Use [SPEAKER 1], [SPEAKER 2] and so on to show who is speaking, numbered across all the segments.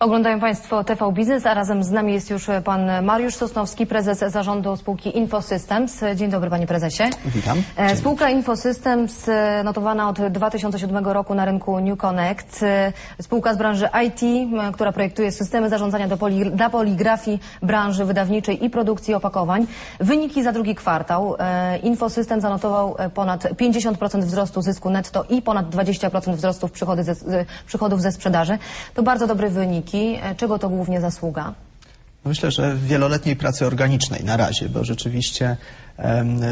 [SPEAKER 1] Oglądają Państwo TV Biznes, a razem z nami jest już pan Mariusz Sosnowski, prezes zarządu spółki Infosystems. Dzień dobry panie prezesie.
[SPEAKER 2] Witam.
[SPEAKER 1] E, Spółka Infosystems e, notowana od 2007 roku na rynku New Connect. E, Spółka z branży IT, która projektuje systemy zarządzania do poli, dla poligrafii branży wydawniczej i produkcji opakowań. Wyniki za drugi kwartał. Infosystem zanotował ponad 50% wzrostu zysku netto i ponad 20% wzrostu przychody ze, przychodów ze sprzedaży. To bardzo dobre wyniki. E, Czego to głównie zasługa?
[SPEAKER 2] Myślę, że wieloletniej pracy organicznej na razie, bo rzeczywiście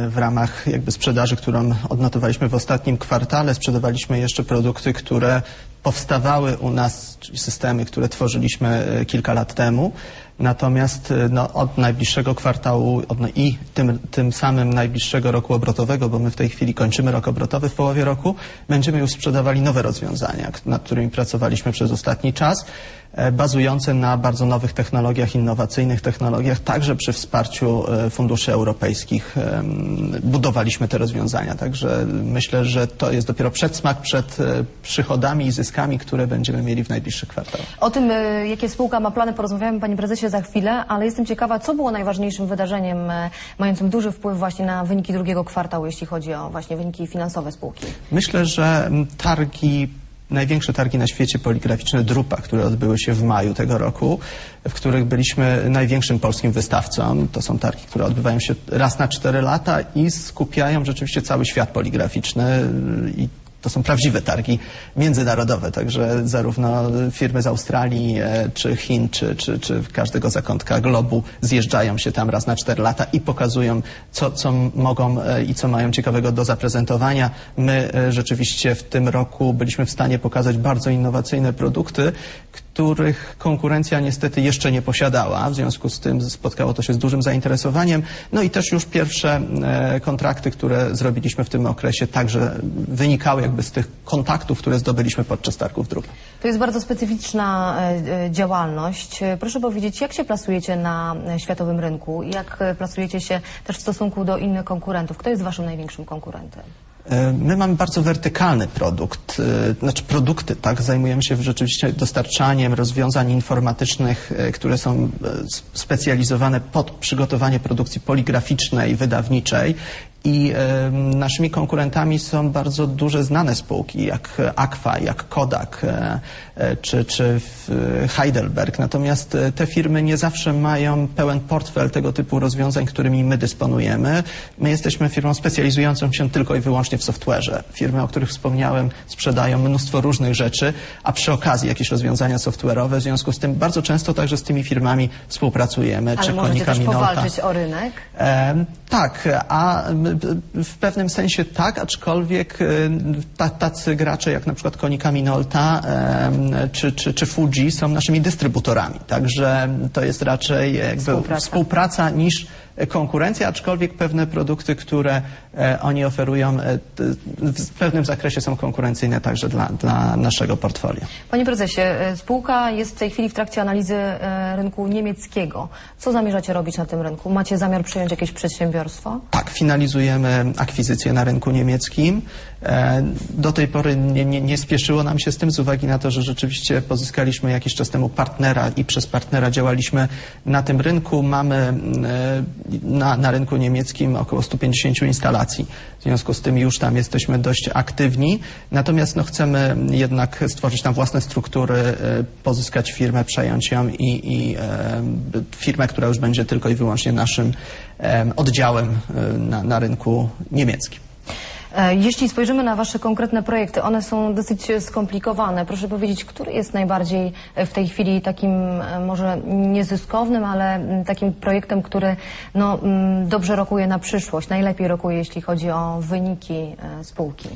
[SPEAKER 2] w ramach jakby sprzedaży, którą odnotowaliśmy w ostatnim kwartale, sprzedawaliśmy jeszcze produkty, które powstawały u nas, systemy, które tworzyliśmy e, kilka lat temu. Natomiast e, no, od najbliższego kwartału od, no, i tym, tym samym najbliższego roku obrotowego, bo my w tej chwili kończymy rok obrotowy w połowie roku, będziemy już sprzedawali nowe rozwiązania, nad którymi pracowaliśmy przez ostatni czas, e, bazujące na bardzo nowych technologiach, innowacyjnych technologiach, także przy wsparciu funduszy europejskich budowaliśmy te rozwiązania. Także myślę, że to jest dopiero przedsmak przed przychodami i zyskami, które będziemy mieli w najbliższych kwartałach.
[SPEAKER 1] O tym, e, jakie spółka ma plany, porozmawiamy, panie prezesie, za chwilę, ale jestem ciekawa, co było najważniejszym wydarzeniem e, mającym duży wpływ właśnie na wyniki drugiego kwartału, jeśli chodzi o właśnie wyniki finansowe spółki.
[SPEAKER 2] Myślę, że targi, największe targi na świecie poligraficzne Drupa, które odbyły się w maju tego roku, w których byliśmy największym polskim wystawcą. To są targi, które odbywają się raz na cztery lata i skupiają rzeczywiście cały świat poligraficzny i to są prawdziwe targi międzynarodowe, także zarówno firmy z Australii, e, czy Chin, czy, czy, czy każdego zakątka globu zjeżdżają się tam raz na cztery lata i pokazują, co, co mogą e, i co mają ciekawego do zaprezentowania. My e, rzeczywiście w tym roku byliśmy w stanie pokazać bardzo innowacyjne produkty, których konkurencja niestety jeszcze nie posiadała. W związku z tym spotkało to się z dużym zainteresowaniem. No i też już pierwsze e, kontrakty, które zrobiliśmy w tym okresie, także wynikały jakby z tych kontaktów, które zdobyliśmy podczas targów dróg.
[SPEAKER 1] To jest bardzo specyficzna e, e, działalność. Proszę powiedzieć, jak się plasujecie na światowym rynku? Jak plasujecie się też w stosunku do innych konkurentów? Kto jest waszym największym konkurentem?
[SPEAKER 2] E, My mamy bardzo wertykalny produkt, e, znaczy produkty, tak? Zajmujemy się rzeczywiście dostarczaniem rozwiązań informatycznych, e, które są specjalizowane pod przygotowanie produkcji poligraficznej, wydawniczej. I e, naszymi konkurentami są bardzo duże znane spółki, jak Aqua, jak Kodak, e, e, czy, czy e, Heidelberg. Natomiast e, te firmy nie zawsze mają pełen portfel tego typu rozwiązań, którymi my dysponujemy. My jesteśmy firmą specjalizującą się tylko i wyłącznie w software'ze. Firmy, o których wspomniałem, sprzedają mnóstwo różnych rzeczy, a przy okazji jakieś rozwiązania software'owe. W związku z tym bardzo często także z tymi firmami współpracujemy.
[SPEAKER 1] Ale
[SPEAKER 2] czy
[SPEAKER 1] możecie też powalczyć o rynek?
[SPEAKER 2] Em, tak, a w pewnym sensie tak, aczkolwiek ta, tacy gracze jak na przykład Konica Minolta czy, czy, czy Fuji są naszymi dystrybutorami. Także to jest raczej jakby
[SPEAKER 1] Współpraca.
[SPEAKER 2] współpraca niż konkurencja, aczkolwiek pewne produkty, które e, oni oferują e, w pewnym zakresie są konkurencyjne także dla, dla naszego portfolio.
[SPEAKER 1] Panie prezesie, e, spółka jest w tej chwili w trakcie analizy rynku niemieckiego. Co zamierzacie robić na tym rynku? Macie zamiar przyjąć jakieś przedsiębiorstwo?
[SPEAKER 2] Tak, finalizujemy akwizycję na rynku niemieckim. E, Do tej pory nie, nie, nie spieszyło nam się z tym z uwagi na to, że rzeczywiście pozyskaliśmy jakiś czas temu partnera i przez partnera działaliśmy na tym rynku. Mamy e, na, na rynku niemieckim około 150 instalacji. W związku z tym już tam jesteśmy dość aktywni. Natomiast no, chcemy jednak stworzyć tam własne struktury, e, pozyskać firmę, przejąć ją i, i firmę, która już będzie tylko i wyłącznie naszym oddziałem na, na rynku niemieckim.
[SPEAKER 1] E, Jeśli spojrzymy na Wasze konkretne projekty, one są dosyć skomplikowane. Proszę powiedzieć, który jest najbardziej w tej chwili takim e, może niezyskownym, ale takim projektem, który no, dobrze rokuje na przyszłość, najlepiej rokuje, jeśli chodzi o wyniki e, spółki?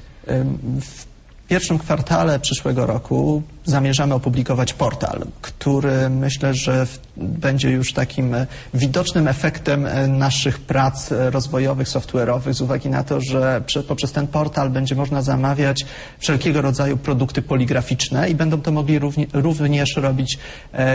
[SPEAKER 2] W pierwszym kwartale przyszłego roku zamierzamy opublikować portal, który myślę, że będzie już takim e, widocznym efektem e, naszych prac e, rozwojowych, software'owych z uwagi na to, że prze, poprzez ten portal będzie można zamawiać wszelkiego rodzaju produkty poligraficzne i będą to mogli równie, również robić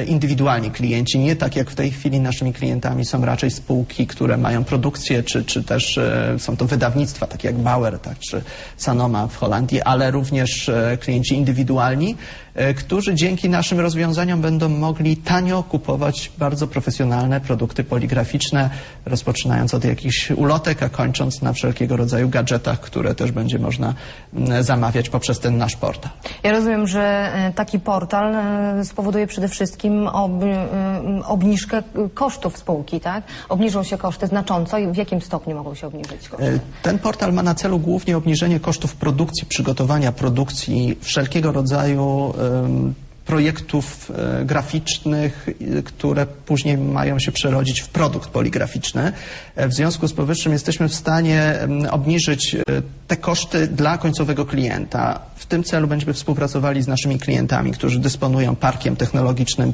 [SPEAKER 2] indywidualni klienci. Nie tak jak w tej chwili naszymi klientami są raczej spółki, które mają produkcję, czy, czy też są to wydawnictwa, takie jak Bauer, tak, czy Sanoma w Holandii, ale również e, klienci indywidualni. e, którzy dzięki naszym rozwiązaniom będą mogli tanio kupować bardzo profesjonalne produkty poligraficzne, rozpoczynając od jakichś ulotek, a kończąc na wszelkiego rodzaju gadżetach, które też będzie można zamawiać poprzez ten nasz portal.
[SPEAKER 1] Ja rozumiem, że e, taki portal spowoduje przede wszystkim ob, obniżkę kosztów spółki, tak? Obniżą się koszty znacząco i w jakim stopniu mogą się obniżyć koszty?
[SPEAKER 2] Ten portal ma na celu głównie obniżenie kosztów produkcji, przygotowania produkcji, wszelkiego rodzaju projektów e, graficznych, które później mają się przerodzić w produkt poligraficzny. E, W związku z powyższym jesteśmy w stanie obniżyć e, te koszty dla końcowego klienta. W tym celu będziemy współpracowali z naszymi klientami, którzy dysponują parkiem technologicznym,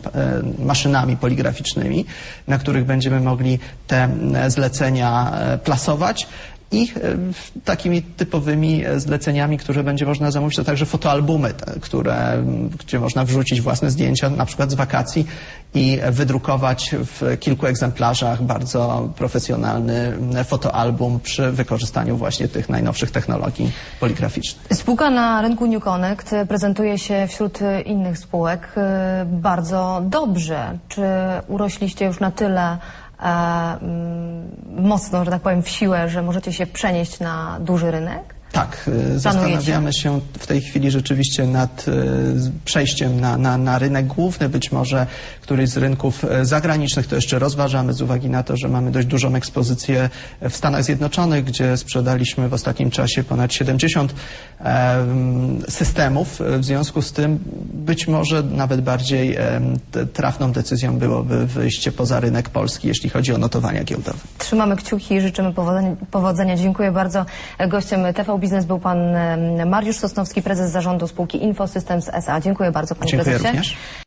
[SPEAKER 2] maszynami poligraficznymi, na których będziemy mogli te zlecenia plasować. I e, takimi typowymi e, zleceniami, które będzie można zamówić, to także fotoalbumy, które, gdzie można wrzucić własne zdjęcia, na przykład z wakacji i wydrukować w kilku egzemplarzach bardzo profesjonalny fotoalbum przy wykorzystaniu właśnie tych najnowszych technologii poligraficznych.
[SPEAKER 1] Spółka na rynku New Connect prezentuje się wśród e, innych spółek bardzo dobrze. Czy urośliście już na tyle mocno, że tak powiem, w siłę, że możecie się przenieść na duży rynek?
[SPEAKER 2] Tak, y, zastanawiamy się w tej chwili rzeczywiście nad z- przejściem na, na, na rynek główny, być może któryś z rynków y, zagranicznych, to jeszcze rozważamy z uwagi na to, że mamy dość dużą ekspozycję w Stanach Zjednoczonych, gdzie sprzedaliśmy w ostatnim czasie ponad 70 em, systemów. W związku z tym być może nawet bardziej trafną decyzją byłoby wyjście poza rynek polski, jeśli chodzi o notowania giełdowe.
[SPEAKER 1] Trzymamy kciuki i życzymy powodzenia. Dziękuję bardzo. Gościem TV Biznes był pan Mariusz Sosnowski, prezes zarządu spółki Infosystems SA. Dziękuję bardzo panie
[SPEAKER 2] Dziękuję
[SPEAKER 1] prezesie.
[SPEAKER 2] również.